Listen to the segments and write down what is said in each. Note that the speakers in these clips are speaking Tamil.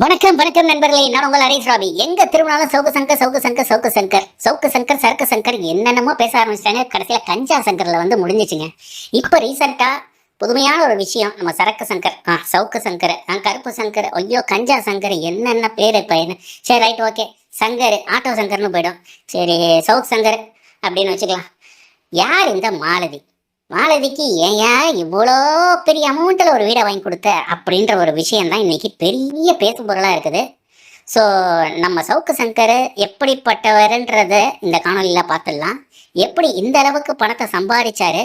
வணக்கம் வணக்கம் நண்பர்களே. நான் உங்கள் ஹரீஷ் ராபி. எங்க திருமணம் சவுக்கு சங்கர் சவுக்கு சங்கர் சவுக்கு சங்கர்? சவுக்கு சங்கர் சரக்கு சங்கர் என்னென்னமோ பேச ஆரம்பிச்சிட்டாங்க. கடைசியில கஞ்சா சங்கர்ல வந்து முடிஞ்சிச்சுங்க. இப்போ ரீசெண்டா புதுமையான ஒரு விஷயம். நம்ம சரக்கு சங்கர். ஆ சவுக்கு சங்கர். ஆ கருப்பு சங்கர். ஐயோ கஞ்சா சங்கர். என்னென்ன பேர் இப்போ என்ன? சரி ரைட் ஓகே சங்கர் ஆட்டோ சங்கர்னு போயிடும். சரி சவுக்கு சங்கர் அப்படின்னு வச்சுக்கலாம். யார் இந்த மாலதி? மாலதிக்கு ஏன் இவ்வளோ பெரிய அமௌண்ட்டில் ஒரு வீடை வாங்கி கொடுத்த அப்படின்ற ஒரு விஷயந்தான் இன்றைக்கி பெரிய பேசும் பொருளாக இருக்குது. ஸோ நம்ம சவுக்கு சங்கர் எப்படிப்பட்டவர்ன்றத இந்த காணொலியில் பார்த்துடலாம். எப்படி இந்த அளவுக்கு பணத்தை சம்பாதிச்சாரு?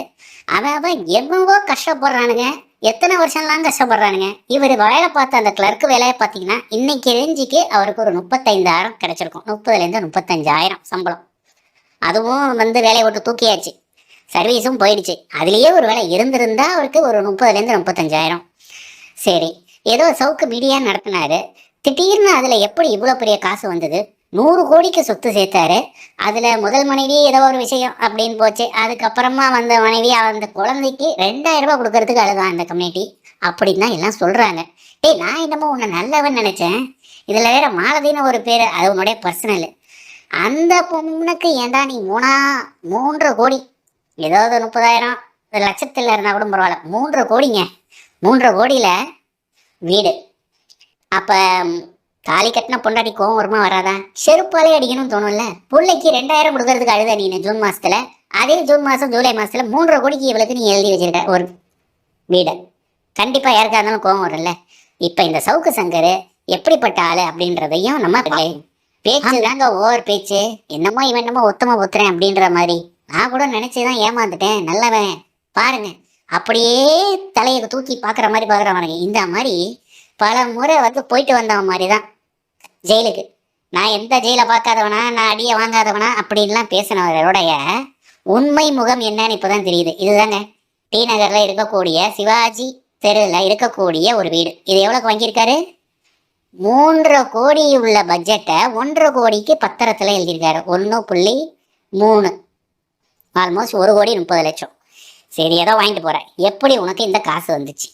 அவன் அவன் எவ்வளவோ கஷ்டப்படுறானுங்க. எத்தனை வருஷம்லாம் கஷ்டப்படுறானுங்க. இவர் வேலை பார்த்த அந்த கிளர்க்கு வேலையை பார்த்தீங்கன்னா இன்னைக்கு ரேஞ்சுக்கு அவருக்கு ஒரு முப்பத்தைந்தாயிரம் கிடச்சிருக்கும். முப்பதுலேருந்து முப்பத்தஞ்சாயிரம் சம்பளம். அதுவும் வந்து வேலையை விட்டு தூக்கியாச்சு. சர்வீஸும் போயிடுச்சு. அதுலேயே ஒரு வேலை இருந்திருந்தா அவருக்கு ஒரு முப்பதுலேருந்து முப்பத்தஞ்சாயிரம். சரி ஏதோ சவுக்கு மீடியா நடத்தினாரு. திடீர்னு அதில் எப்படி இவ்வளோ பெரிய காசு வந்தது? நூறு கோடிக்கு சொத்து சேர்த்தாரு. அதில் முதல் மனைவி ஏதோ ஒரு விஷயம் அப்படின்னு போச்சு. அதுக்கப்புறமா வந்த மனைவி அந்த குழந்தைக்கு ரெண்டாயிரம் ரூபாய் கொடுக்கறதுக்கு அழுதான் அந்த கம்யூனிட்டி அப்படின்னு தான் எல்லாம் சொல்கிறாங்க டேய் நான் என்னமோ உன்னை நல்லவன் நினச்சேன். இதில் வேற மாலதின்னு ஒரு பேர். அது உன்னுடைய பர்சனல் அந்த பொண்ணுக்கு ஏன்டா நீ மூணா மூன்று கோடி ஏதாவது முப்பதாயிரம் ஒரு லட்சத்தில் இருந்தால் கூட பரவாயில்ல. மூன்று கோடிங்க. மூன்று கோடியில் வீடு. அப்போ தாலி கட்டின பொண்டாட்டி கோவம் வருமா வராதா? செருப்பாலே அடிக்கணும்னு தோணும்ல. பிள்ளைக்கு ரெண்டாயிரம் கொடுக்கறதுக்கு அழுத நீ ஜூன் மாசத்துல. அதே ஜூன் மாதம் ஜூலை மாசத்துல மூன்றரை கோடிக்கு இவளுக்கு நீ எழுதி வச்சிருக்க ஒரு வீடை. கண்டிப்பாக யாருக்கா இருந்தாலும் கோவம் வரும்ல. இப்போ இந்த சவுக்கு சங்கர் எப்படிப்பட்ட ஆளு அப்படின்றதையும் நம்ம பேச்சு தாங்க ஓவர் பேச்சு. என்னமோ இவன் என்னமோ ஒத்தமா ஒத்துறேன் அப்படின்ற மாதிரி. நான் கூட நினைச்சுதான் ஏமாந்துட்டேன். நல்லவன். பாருங்க. அப்படியே தலையை தூக்கி பார்க்குற மாதிரி பார்க்குறவனுங்க இந்த மாதிரி பல முறை வந்து போயிட்டு வந்தவன் மாதிரி தான் ஜெயிலுக்கு. நான் எந்த ஜெயிலை பார்க்காதவனா? நான் அடியை வாங்காதவனா? அப்படின்லாம் பேசினவரோடைய உண்மை முகம் என்னன்னு இப்போதான் தெரியுது. இதுதாங்க. டி நகரில் இருக்கக்கூடிய சிவாஜி தெருவில் இருக்கக்கூடிய ஒரு வீடு. இது எவ்வளோக்கு வாங்கியிருக்காரு? மூன்றரை கோடி உள்ள பட்ஜெட்டை ஒன்றரை கோடிக்கு பத்திரத்தில் எழுதியிருக்காரு. ஒன்று புள்ளி மூணு. ஆல்மோஸ்ட் ஒரு கோடி முப்பது லட்சம். சரி ஏதோ வாங்கிட்டு போகிற எப்படி உனக்கு இந்த காசு வந்துச்சு?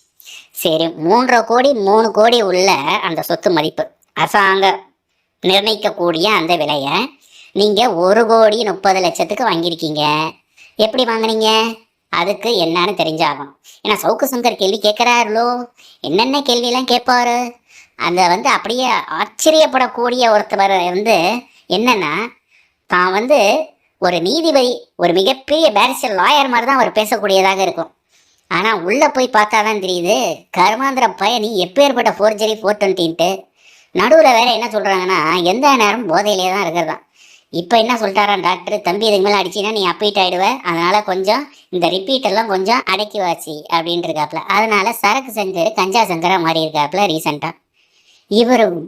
சரி மூன்றரை கோடி மூணு கோடி உள்ள அந்த சொத்து மதிப்பு. அரசாங்கம் நிர்ணயிக்கக்கூடிய அந்த விலையை நீங்கள் ஒரு கோடி முப்பது லட்சத்துக்கு வாங்கியிருக்கீங்க. எப்படி வாங்குனீங்க? அதுக்கு என்னன்னு தெரிஞ்சாகணும். ஏன்னா சவுக்கு சங்கர் கேள்வி கேட்குறாருலோ? என்னென்ன கேள்வியெல்லாம் கேட்பாரு? அந்த வந்து அப்படியே ஆச்சரியப்படக்கூடிய ஒருத்தவர் வந்து என்னன்னா தான் வந்து ஒரு நீதிபதி ஒரு மிகப்பெரிய பேரிஸ்டர் லாயர் மாதிரி தான் அவர் பேசக்கூடியதாக இருக்கும். ஆனால் உள்ளே போய் பார்த்தா தான் தெரியுது கர்மாந்திர பயணி எப்பேற்பட்ட ஃபோர் ஜெரி ஃபோர் டுவெண்ட்டின்ட்டு நடுவில் வேற என்ன சொல்கிறாங்கன்னா எந்த நேரம் போதையிலே தான் இருக்கிறதான். இப்போ என்ன சொல்லிட்டாரா டாக்டர் தம்பி இதுக்கு மேலே அடிச்சின்னா நீ அப்பீட் ஆகிடுவ அதனால் கொஞ்சம் இந்த ரிப்பீட் எல்லாம் கொஞ்சம் அடக்கி வாச்சு அப்படின்ட்டு இருக்காப்புல அதனால் சரக்கு சங்கர் கஞ்சா சங்கரா மாறி இருக்காப்புல ரீசெண்டாக இவரும்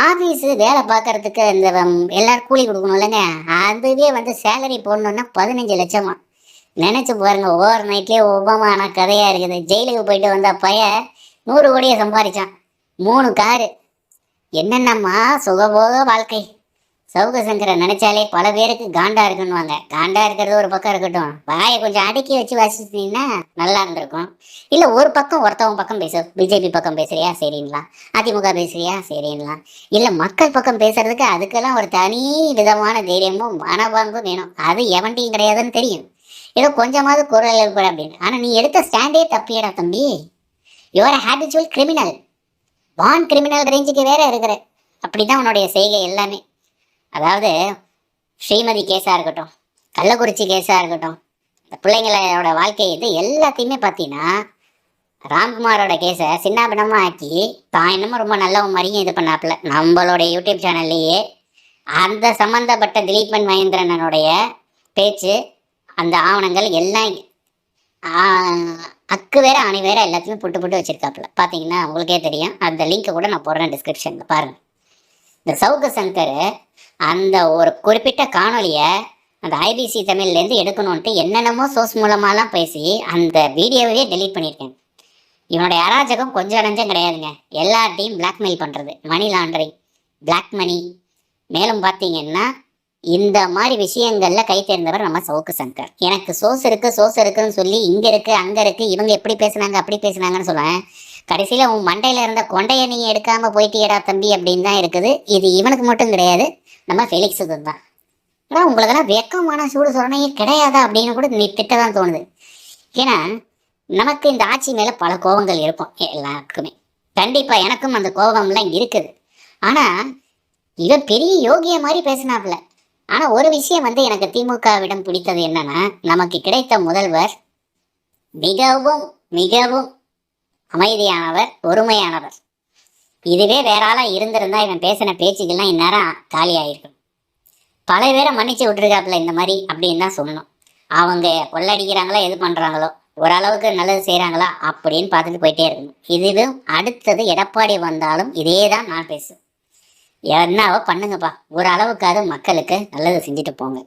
ஆஃபீஸு வேலை பார்க்கறதுக்கு இந்த எல்லாரும் கூலி கொடுக்கணும் இல்லைங்க. அதுவே வந்து சேலரி போடணுன்னா பதினஞ்சு லட்சமா. நினச்சி பாருங்க ஓவர் நைட்லேயே உபமான கதையாக இருக்குது. ஜெயிலுக்கு போயிட்டு வந்த பையன் நூறு கோடியை சம்பாதிச்சான் மூணு காரு. என்னென்னம்மா சுகபோக வாழ்க்கை? சவுக சங்கரை நினைச்சாலே பல பேருக்கு காண்டா இருக்குன்னுவாங்க. காண்டா இருக்கிறது ஒரு பக்கம் இருக்கட்டும். வாயை கொஞ்சம் அடக்கி வச்சு வாசிச்சிங்கன்னா நல்லா இருந்திருக்கும். இல்லை ஒரு பக்கம் ஒருத்தவங்க பக்கம் பேச. பிஜேபி பக்கம் பேசுறியா? சரிங்களா. அதிமுக பேசுறியா? சரிங்களா. இல்லை மக்கள் பக்கம் பேசுறதுக்கு அதுக்கெல்லாம் ஒரு தனி விதமான தைரியமும் மனபாங்கும் வேணும். அது எவன்டியும் கிடையாதுன்னு தெரியும். ஏதோ கொஞ்சமாவது குரல் எழுப்புற அப்படின்னு. ஆனால் நீ எடுத்த ஸ்டாண்டே தப்பியடா தம்பி. Your habitual criminal born criminal ரேஞ்சுக்கு வேற இருக்கிற. அப்படிதான் உன்னுடைய செய்கை எல்லாமே. அதாவது ஸ்ரீமதி கேஸாக இருக்கட்டும் கள்ளக்குறிச்சி கேஸாக இருக்கட்டும் இந்த பிள்ளைங்களோட வாழ்க்கை இது எல்லாத்தையுமே பார்த்தீங்கன்னா ராம்குமாரோட கேஸை சின்னாபின்னமாக ஆக்கி தான் என்னமோ ரொம்ப நல்லவன் மாதிரியும் இது பண்ணாப்புல. நம்மளோட யூடியூப் சேனல்லையே அந்த சம்மந்தப்பட்ட திலீபன் மகேந்திரனனுடைய பேச்சு அந்த ஆவணங்கள் எல்லாம் அக்கு வேற அணி வேற எல்லாத்தையுமே புட்டு புட்டு வச்சிருக்காப்புல. பார்த்தீங்கன்னா உங்களுக்கே தெரியும். அந்த லிங்க்கை கூட நான் போடுறேன் டிஸ்கிரிப்ஷனில் பாருங்கள் இந்த சவுக்கு சங்கர் அந்த ஒரு குறிப்பிட்ட காணொளியை அந்த ஐபிசி தமிழ்லேருந்து எடுக்கணுன்ட்டு என்னென்னமோ சோர்ஸ் மூலமாலாம் பேசி அந்த வீடியோவையே டெலீட் பண்ணியிருக்கேன். இவனுடைய அராஜகம் கொஞ்சம் நஞ்சம் கிடையாதுங்க. எல்லார்ட்டையும் பிளாக்மெயில் பண்ணுறது மணி லாண்டரிங் பிளாக் மணி மேலும் பார்த்தீங்கன்னா இந்த மாதிரி விஷயங்களில் கை தேர்ந்தவர் நம்ம சவுக்கு சங்கர். எனக்கு சோஸ் இருக்கு சோஸ் இருக்குன்னு சொல்லி இங்கே இருக்கு அங்கே இருக்கு இவங்க எப்படி பேசுனாங்க அப்படி பேசுனாங்கன்னு சொல்லுவேன். கடைசியில் உன் மண்டையில் இருந்த கொண்டையை நீ எடுக்காம போயிட்டியடா தம்பி அப்படின்னு தான் இருக்குது. இது இவனுக்கு மட்டும் கிடையாது. நம்ம ஃபெலிக்ஸ் தான் ஆனால் உங்களுக்கெல்லாம் வெக்கமான சூடு சொரணையே கிடையாதா அப்படின்னு கூட நீ திட்ட தான் தோணுது. ஏன்னா நமக்கு இந்த ஆட்சி மேல பல கோபங்கள் இருக்கும் எல்லாருக்குமே. கண்டிப்பா எனக்கும் அந்த கோபம்லாம் இருக்குது. ஆனா இவன் பெரிய யோகிய மாதிரி பேசினாப்ல ஆனா ஒரு விஷயம் வந்து எனக்கு திமுகவிடம் பிடித்தது என்னன்னா நமக்கு கிடைத்த முதல்வர் மிகவும் மிகவும் அமைதியானவர் ஒருமையானவர். இதுவே வேற ஆளா இருந்திருந்தா இவன் பேசின பேச்சுக்கெல்லாம் இந்நேரம் காலி ஆயிருக்கும். பல பேரை மன்னிச்சு விட்டுருக்காப்புல இந்த மாதிரி அப்படின்னு தான் சொல்லணும். அவங்க கொள்ளடிக்கிறாங்களோ எது பண்றாங்களோ ஓரளவுக்கு நல்லது செய்கிறாங்களா அப்படின்னு பார்த்துட்டு போயிட்டே இருக்கணும். இதுவும் அடுத்தது எடப்பாடி வந்தாலும் இதே தான் நான் பேசுவேன். என்னவோ பண்ணுங்கப்பா. ஓரளவுக்காவது மக்களுக்கு நல்லது செஞ்சுட்டு போங்க.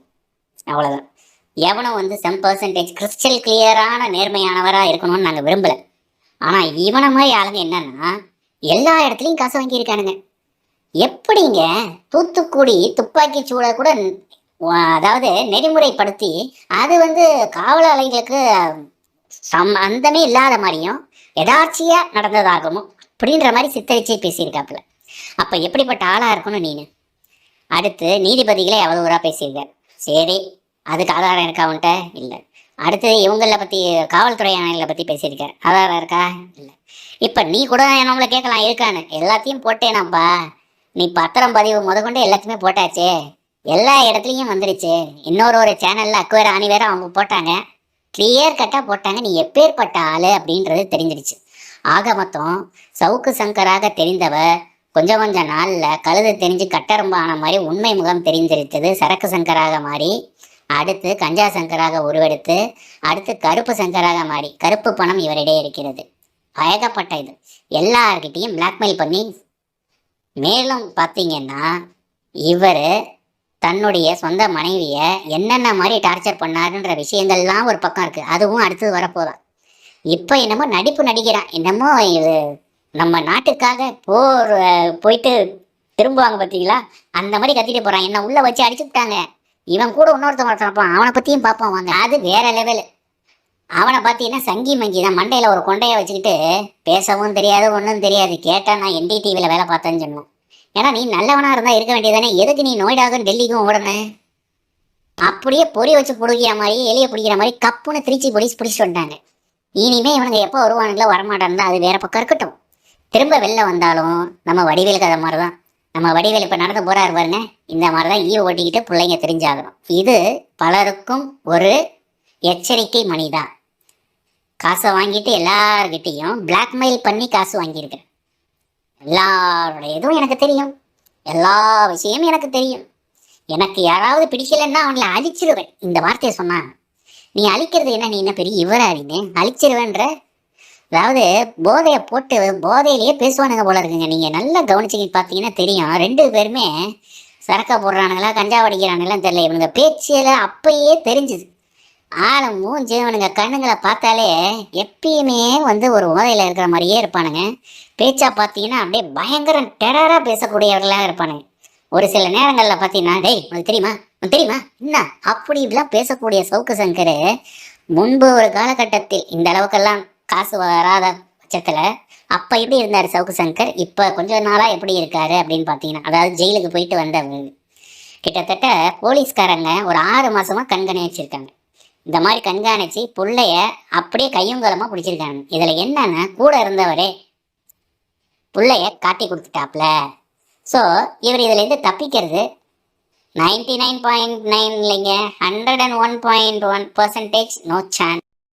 அவ்வளோதான் எவனும் வந்து செம் பர்சன்டேஜ் கிறிஸ்டல் கிளியரான நேர்மையானவராக இருக்கணும்னு நாங்கள் விரும்பலை. ஆனால் இவனை மாதிரி ஆளுங்க என்னன்னா எல்லா இடத்துலையும் காசு வாங்கியிருக்கானுங்க. எப்படிங்க தூத்துக்குடி துப்பாக்கி சூளை கூட அதாவது நெறிமுறைப்படுத்தி அது வந்து காவலாளிகளுக்கு சம்பந்தமே இல்லாத மாதிரியும் எதார்ச்சியா நடந்ததாகவும் அப்படின்ற மாதிரி சித்தரிச்சு பேசியிருக்காப்புல. அப்ப எப்படிப்பட்ட ஆளா இருக்கணும் நீனு? அடுத்து நீதிபதிகளே அவதூறா பேசியிருக்காரு சரி அதுக்கு ஆதாரம் இருக்கா அவன்கிட்ட இல்லை. அடுத்தது இவங்களை பத்தி காவல்துறை ஆணையங்களை பத்தி பேசியிருக்காரு. ஆதாரம் இருக்கா? இல்லை. இப்ப நீ கூட நம்மளை கேட்கலாம் இருக்கான்னு. எல்லாத்தையும் போட்டேனாப்பா நீ பத்திரம் பதிவு முதற்கொண்டு எல்லாத்தையுமே போட்டாச்சே. எல்லா இடத்துலையும் வந்துருச்சு இன்னொரு ஒரு சேனல்ல அக்குவேர் ஆணி வேற அவங்க போட்டாங்க. கிளியர் கட்டா போட்டாங்க. நீ எப்பேற்பட்ட ஆளு அப்படின்றது தெரிஞ்சிருச்சு ஆக மொத்தம் சவுக்கு சங்கராக தெரிந்தவர் கொஞ்சம் கொஞ்சம் நாளில் கழுது தெரிஞ்சு கட்டரம்பான ஆன மாதிரி உண்மை முகம் தெரிஞ்சிருச்சது சரக்கு சங்கராக மாறி அடுத்து கஞ்சா சங்கராக உருவெடுத்து அடுத்து கருப்பு சங்கராக மாறி கருப்பு பணம் இவரிடையே இருக்கிறது. பயகப்பட்ட இது. எல்லார்கிட்டையும் பிளாக்மெயில் பண்ணி மேலும் பார்த்தீங்கன்னா இவர் தன்னுடைய சொந்த மனைவியை என்னென்ன மாதிரி டார்ச்சர் பண்ணாருன்ற விஷயங்கள்லாம் ஒரு பக்கம் இருக்குது அதுவும் அடுத்தது வரப்போதான் இப்போ என்னமோ நடிப்பு நடிக்கிறான். என்னமோ இது நம்ம நாட்டுக்காக போர் போயிட்டு திரும்புவாங்க பார்த்தீங்களா? அந்த மாதிரி கத்திட்டு போகிறான் என்ன உள்ளே வச்சு அடிச்சு விட்டாங்க. இவன் கூட இன்னொருத்தன் ஒருத்தன் அவனை பற்றியும் பார்ப்போம் வாங்க. அது வேற லெவலு அவனை பார்த்தீங்கன்னா சங்கி மங்கி தான் மண்டையில் ஒரு கொண்டையை வச்சுக்கிட்டு பேசவும் தெரியாது ஒன்றும் தெரியாது. கேட்டால் நான் என்டிடிவியில் வேலை பார்த்தேன்னு சொன்னோம் ஏன்னா நீ நல்லவனாக இருந்தால் இருக்க வேண்டியதானே எதுக்கு நீ நோய்டாகும் டெல்லிக்கும் ஓடணும் அப்படியே பொறி வச்சு பிடிக்கிற மாதிரி எலியை பிடிக்கிற மாதிரி கப்புன்னு திருச்சி போலீஸ் பிடிச்சிட்டு வந்துட்டாங்க. இனிமே இவனுங்க எப்போ வருவானுங்களோ வரமாட்டான்னு அது வேற பக்கம் இருக்கட்டும். திரும்ப வெளில வந்தாலும் நம்ம வடிவேல் கதை மாதிரி தான் நம்ம வடிவேல் இப்போ நடந்து போறாரு பாருங்க. இந்த மாதிரி தான் ஈ ஓட்டிக்கிட்டு பிள்ளைங்க தெரிஞ்சாகணும். இது பலருக்கும் ஒரு எச்சரிக்கை மணிதான் காசை வாங்கிட்டு எல்லார்கிட்டையும் பிளாக்மெயில் பண்ணி காசு வாங்கியிருக்கேன் எல்லாரோட இதுவும் எனக்கு தெரியும். எல்லா விஷயமும் எனக்கு தெரியும். எனக்கு யாராவது பிடிக்கலன்னா அவங்கள அழிச்சிருவேன். இந்த வார்த்தையை சொன்னான் நீ அழிக்கிறது என்ன? நீ என்ன பெரிய இவராடின்னு அழிச்சிருவேன்ற அதாவது போதையை போட்டு போதையிலேயே பேசுவானுங்க போல இருக்குங்க. நீங்கள் நல்லா கவனிச்சு பார்த்தீங்கன்னா தெரியும். ரெண்டு பேருமே சரக்கா போடுறானுங்களா கஞ்சா வடிக்கிறானுங்களாம் தெரியல. இவனுங்க பேச்சியில் அப்பயே தெரிஞ்சுது. ஆளும் மூஞ்சி இவனுங்க கண்ணுங்களை பார்த்தாலே எப்பயுமே வந்து ஒரு போதையில் இருக்கிற மாதிரியே இருப்பானுங்க. பேச்சா பார்த்தீங்கன்னா அப்படியே பயங்கர டெரராக பேசக்கூடியவர்களாக இருப்பானுங்க. ஒரு சில நேரங்களில் பார்த்தீங்கன்னா டேய் உனக்கு தெரியுமா? உனக்கு தெரியுமா? என்ன? அப்படி இப்படிலாம் பேசக்கூடிய சவுக்கு சங்கர் முன்பு ஒரு காலகட்டத்தில் இந்த அளவுக்கெல்லாம் காசு வராத பட்சத்தில் அப்போ எப்படி இருந்தார் சவுக்கு சங்கர்? இப்போ கொஞ்ச நாளாக எப்படி இருக்காரு அப்படின்னு பார்த்தீங்கன்னா அதாவது ஜெயிலுக்கு போயிட்டு வந்தவர் கிட்டத்தட்ட போலீஸ்காரங்க ஒரு ஆறு மாதமாக கண்காணிச்சிருக்காங்க. இந்த மாதிரி கண்காணித்து பிள்ளைய அப்படியே கையுங்கலமாக பிடிச்சிருக்காங்க. இதில் என்னன்னா கூட இருந்தவரே பிள்ளைய காட்டி கொடுத்துட்டாப்ல. ஸோ இவர் இதுலேருந்து தப்பிக்கிறது நைன்டி நைன் பாயிண்ட் நைன் இல்லைங்க. Hundred and one point one percentage no chance